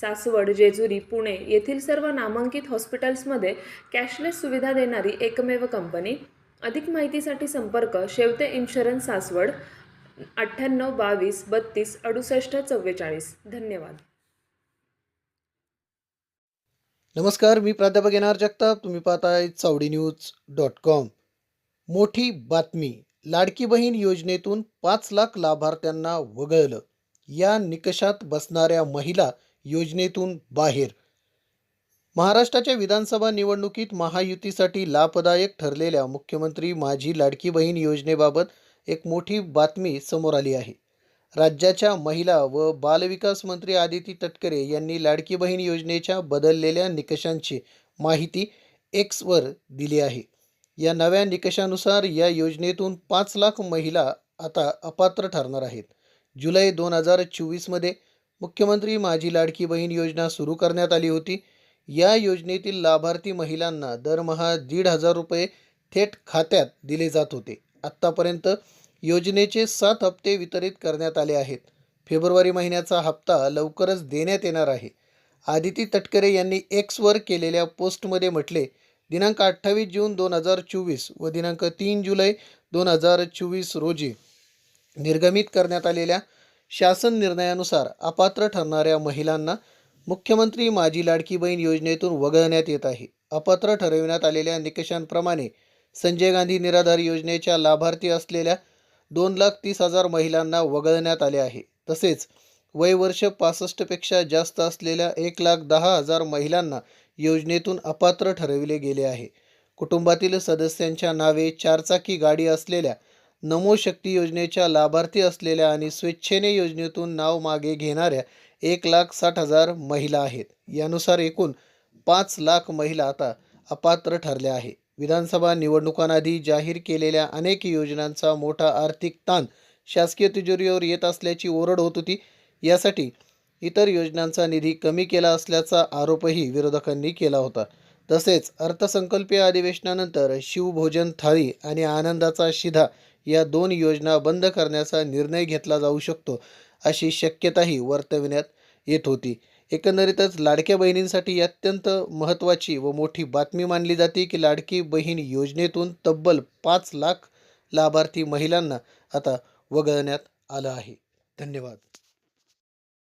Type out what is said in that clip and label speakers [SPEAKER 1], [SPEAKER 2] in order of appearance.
[SPEAKER 1] सासवड जेजुरी पुणे येथील सर्व नामांकित हॉस्पिटल्समध्ये कॅशलेस सुविधा देणारी एकमेव कंपनी. अधिक माहितीसाठी संपर्क शेवते इन्शुरन्स सासवड अठ्ठ्याण्णव बावीस बत्तीस अडुसष्ट चव्वेचाळीस. धन्यवाद.
[SPEAKER 2] नमस्कार मी प्राध्यापक येणार जगताप. तुम्ही पाहताय चावडी न्यूज डॉट कॉम. मोठी बातमी लाडकी बहीण योजनेतून पाच लाख लाभार्थ्यांना वगळलं. या निकषात बसणाऱ्या महिला योजनेतून बाहेर. महाराष्ट्राच्या विधानसभा निवडणुकीत महायुतीसाठी लाभदायक ठरलेल्या मुख्यमंत्री माझी लाडकी बहीण योजनेबाबत एक मोठी बातमी समोर आली आहे. राज्याच्या महिला व बालविकास मंत्री आदिती तटकरे यांनी लाडकी बहीण योजनेच्या बदललेल्या निकषांची माहिती एक्सवर दिली आहे. या नव्या निकषानुसार या योजनेतून पाच लाख महिला आता अपात्र ठरणार आहेत. जुलै दोन हजार चोवीसमध्ये मुख्यमंत्री माझी लाडकी बहीण योजना सुरू करण्यात आली होती. या योजनेतील लाभार्थी महिलांना दरमहा दीड हजार रुपये थेट खात्यात दिले जात होते. आत्तापर्यंत योजनेचे सात हप्ते वितरित करण्यात आले आहेत. फेब्रुवारी महिन्याचा हप्ता लवकरच देण्यात येणार आहे. आदिती तटकरे यांनी एक्सवर केलेल्या पोस्टमध्ये म्हटले दिनांक अठ्ठावीस जून दोन हजार चोवीस व दिनांक तीन जुलै दोन हजार चोवीस रोजी निर्गमित करण्यात आलेल्या शासन निर्णयानुसार अपात्र ठरणाऱ्या महिलांना मुख्यमंत्री माझी लाडकी बहीण योजनेतून वगळण्यात येत आहे. अपात्र ठरविण्यात आलेल्या निकषांप्रमाणे संजय गांधी निराधार योजनेच्या लाभार्थी असलेल्या दोन लाख तीस हजार महिलांना वगळण्यात आले आहे. तसेच वय वर्ष पासष्टपेक्षा जास्त असलेल्या एक लाख दहा हजार महिलांना योजनेतून अपात्र ठरविले गेले आहे. कुटुंबातील सदस्यांच्या नावे चारचाकी गाडी असलेल्या नमो शक्ती योजनेच्या लाभार्थी असलेल्या आणि स्वेच्छेने योजनेतून नाव मागे घेणाऱ्या एक लाख साठ हजार महिला आहेत. यानुसार एकूण पाच लाख महिला आता अपात्र ठरल्या आहे विधानसभा निवडणुकांआधी जाहीर केलेल्या अनेक योजनांचा मोठा आर्थिक ताण शासकीय तिजोरीवर येत असल्याची ओरड होत होती. यासाठी इतर योजनांचा निधी कमी केला असल्याचा आरोपही विरोधकांनी केला होता. तसेच अर्थसंकल्पीय अधिवेशनानंतर शिवभोजन थाळी आणि आनंदाचा शिधा या दोन योजना बंद करण्याचा निर्णय घेतला जाऊ शकतो अशी शक्यताही वर्तविण्यात येत होती. एकंदरीतच लाडक्या बहिणींसाठी अत्यंत महत्त्वाची व मोठी बातमी मानली जाते की लाडकी बहीण योजनेतून तब्बल पाच लाख लाभार्थी महिलांना आता वगळण्यात आलं आहे. धन्यवाद.